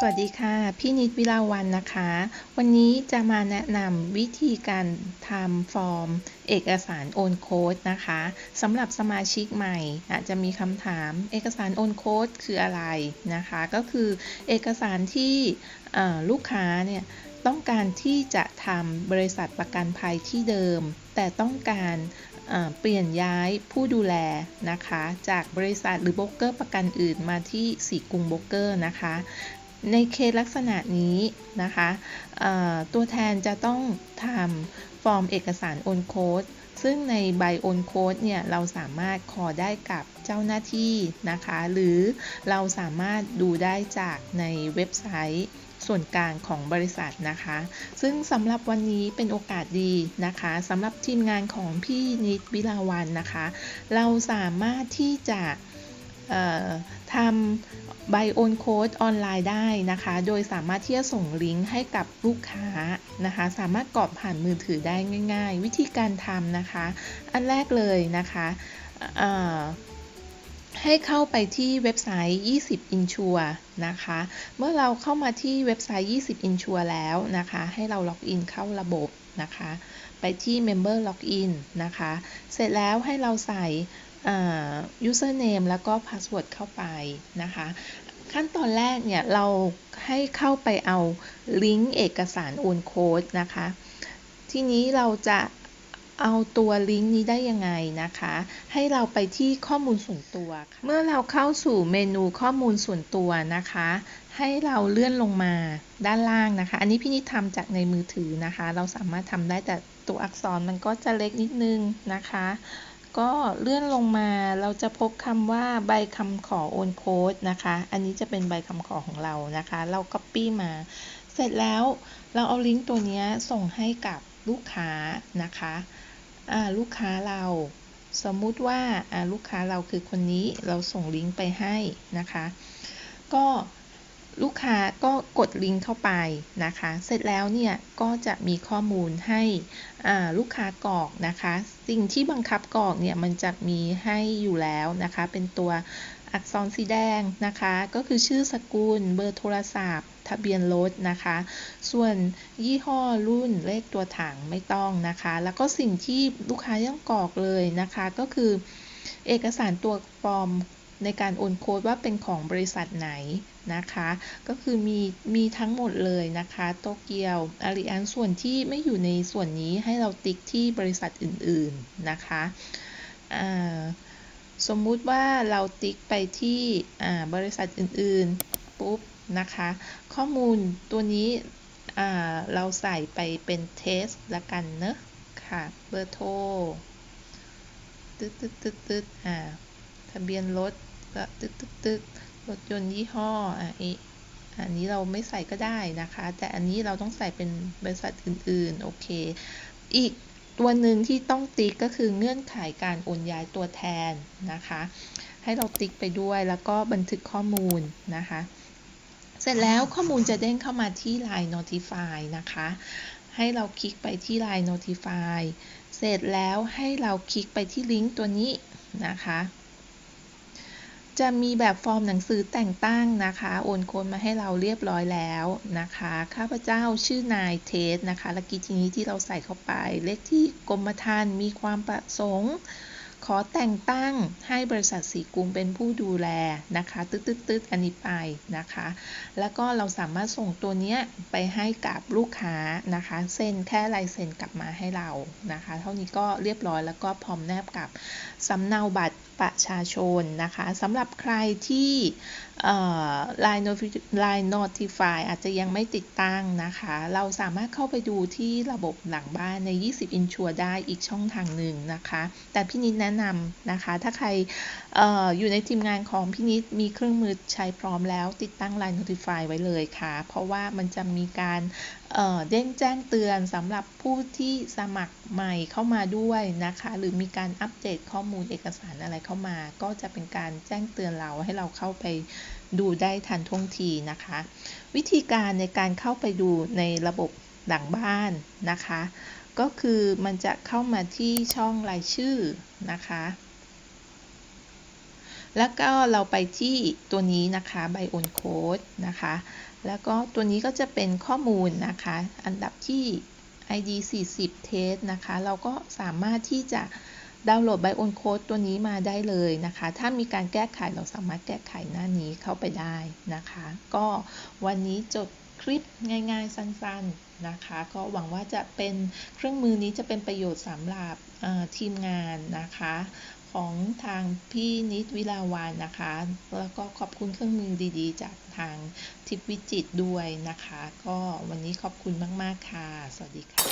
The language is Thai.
สวัสดีค่ะ พี่นิดวิลาวันนะคะ วันนี้จะมาแนะนำวิธีการทำฟอร์ม เอกสารโอนโค้ดนะคะสำหรับสมาชิกใหม่อาจจะมีคำถามเอกสารโอนโค้ดคืออะไรนะคะ ก็คือเอกสารที่ลูกค้าเนี่ยต้องการที่จะทำบริษัทประกันภัยที่เดิม แต่ต้องการเปลี่ยนย้ายผู้ดูแลนะคะ จากบริษัทหรือโบรกเกอร์ประกันอื่นมาที่สีกรุงโบรกเกอร์นะคะ ในเคสลักษณะนี้นะคะตัวแทนจะต้องทำฟอร์มเอกสารโอนโค้ดซึ่งในใบโอนโค้ดเนี่ยเราสามารถขอได้กับเจ้าหน้าที่นะคะ หรือเราสามารถดูได้จากในเว็บไซต์ส่วนกลางของบริษัทนะคะ ซึ่งสำหรับวันนี้เป็นโอกาสดีนะคะสำหรับทีมงานของพี่นิดวิลาวันนะคะ เราสามารถที่จะ ทำใบโอนโค้ดออนไลน์ได้นะคะ โดยสามารถที่จะส่งลิงก์ให้กับลูกค้านะคะ สามารถกรอกผ่านมือถือได้ง่าย ๆ วิธีการทำนะคะ อันแรกเลยนะคะให้เข้าไปที่เว็บไซต์ 20 Insure นะคะ เมื่อเราเข้ามาที่เว็บไซต์ 20 Insure แล้วนะคะ ให้เราล็อกอินเข้าระบบนะคะ ไปที่ Member Login นะคะ เสร็จแล้วให้เราใส่ username แล้วก็ password เข้าไปนะคะ ขั้นตอนแรกเนี่ย เราให้เข้าไปเอาลิงก์เอกสารโอนโค้ดนะคะ ทีนี้เราจะเอาตัวลิงก์นี้ได้ยังไงนะคะ ให้เราไปที่ข้อมูลส่วนตัวค่ะเมื่อเราเข้าสู่เมนูข้อมูลส่วนตัวนะคะ ให้เราเลื่อนลงมาด้านล่างนะคะ อันนี้พี่นิดทำจากในมือถือนะคะ เราสามารถทำได้แต่ตัวอักษรมันก็จะเล็กนิดนึงนะคะ ก็เลื่อนลงมาเราจะพบคำว่าใบคำขอโอนโค้ดนะคะ อันนี้จะเป็นใบคำขอของเรานะคะ เรา Copy มา เสร็จแล้วเราเอาลิงก์ตัวนี้ส่งให้กับลูกค้านะคะลูกค้าเรา สมมุติว่าลูกค้าเราคือคนนี้เราส่งลิงก์ไปให้นะคะ ก็ ลูกค้าก็กดลิงก์เข้าไปนะคะ เสร็จแล้วเนี่ยก็จะมีข้อมูลให้ลูกค้ากรอกนะคะ สิ่งที่บังคับกรอกเนี่ยมันจะมีให้อยู่แล้วนะคะ เป็นตัวอักษรสีแดงนะคะ ก็คือชื่อสกุล เบอร์โทรศัพท์ ทะเบียนรถนะคะ ส่วนยี่ห้อรุ่นเลขตัวถังไม่ต้องนะคะ แล้วก็สิ่งที่ลูกค้าต้องกรอกเลยนะคะ ก็คือเอกสารตัวปลอม ในการโอนโค้ดว่าเป็นของบริษัทไหนนะคะ ก็คือมีมีทั้งหมดเลยนะคะโตเกียวอาริอันส่วนที่ไม่อยู่ในส่วนนี้ให้เราติ๊กที่บริษัทอื่นๆนะคะสมมุติว่าเราติ๊กไปที่บริษัทอื่นๆปุ๊บนะคะ ข้อมูลตัวนี้เราใส่ไปเป็นเทสละกันเนอะค่ะเบอร์โทรตึ๊ดตึ๊ดตึ๊ดตึ๊ดอ่าทะเบียนรถ ก็ตึ๊ดตึ๊ดตึ๊ดรถยนต์ยี่ห้ออะอีอันนี้เราไม่ใส่ก็ได้นะคะ แต่อันนี้เราต้องใส่เป็นบริษัทอื่นๆ โอเค อีกตัวหนึ่งที่ต้องติ๊กก็คือเงื่อนไขการโอนย้ายตัวแทนนะคะ ให้เราติ๊กไปด้วยแล้วก็บันทึกข้อมูลนะคะ เสร็จแล้วข้อมูลจะเด้งเข้ามาที่ Line Notify นะคะ ให้เราคลิกไปที่ Line Notify เสร็จแล้วให้เราคลิกไปที่ลิงก์ตัวนี้นะคะ จะมีแบบฟอร์มหนังสือแต่งตั้งนะคะ โอนโคนมาให้เราเรียบร้อยแล้วนะคะ ข้าพเจ้าชื่อนายเทสนะคะและกิจนี้ที่เราใส่เข้าไป เลขที่กรมธรรม์มีความประสงค์ ขอแต่งตั้งให้บริษัทสีกรุงเป็นผู้ดูแลนะคะตึ๊ดตึ๊ดตึ๊ดอันนี้ไปนะคะ แล้วก็เราสามารถส่งตัวเนี้ยไปให้กับลูกค้านะคะเซ็นแค่ลายเซ็นกลับมาให้เรานะคะ เท่านี้ก็เรียบร้อยแล้วก็พร้อมแนบกับสำเนาบัตรประชาชนนะคะสำหรับใครที่เอ่อ Line Notifi- Line Notify อาจจะยังไม่ติดตั้งนะคะ เราสามารถเข้าไปดูที่ระบบหลังบ้านใน 20 Insure ได้อีกช่องทางหนึ่งนะคะ แต่พี่นิดแนะนำนะคะ ถ้าใครอออยู่ในทีมงานของพี่นิดมีเครื่องมือใช้พร้อมแล้ว ติดตั้ง Line Notify ไว้เลยค่ะ เพราะว่ามันจะมีการเอ่อเด้งแจ้งเตือนสำหรับผู้ที่สมัครใหม่เข้ามาด้วยนะคะ หรือมีการอัปเดตข้อมูลเอกสารอะไรเข้ามา ก็จะเป็นการแจ้งเตือนเราให้เราเข้าไปดูได้ทันท่วงทีนะคะ วิธีการในการเข้าไปดูในระบบหลังบ้านนะคะ ก็คือมันจะเข้ามาที่ช่องรายชื่อนะคะ แล้วก็เราไปที่ตัวนี้นะคะใบโอนโค้ดนะคะ แล้วก็ตัวนี้ก็จะเป็นข้อมูลนะคะ อันดับที่ ID 40 test นะคะ เราก็สามารถที่จะดาวน์โหลด Bion Code ตัวนี้มาได้เลยนะคะ ถ้ามีการแก้ไขเราสามารถแก้ไขหน้านี้เข้าไปได้นะคะ ก็วันนี้จบคลิปง่ายๆ สั้นๆ นะคะ ก็หวังว่าจะเป็นเครื่องมือนี้จะเป็นประโยชน์สำหรับทีมงานนะคะ ของทางพี่นิดวิลาวานนะคะ แล้วก็ขอบคุณเครื่องมือดีๆ จากทางทิพวิจิตด้วยนะคะ ก็วันนี้ขอบคุณมาก ๆ ค่ะ สวัสดีค่ะ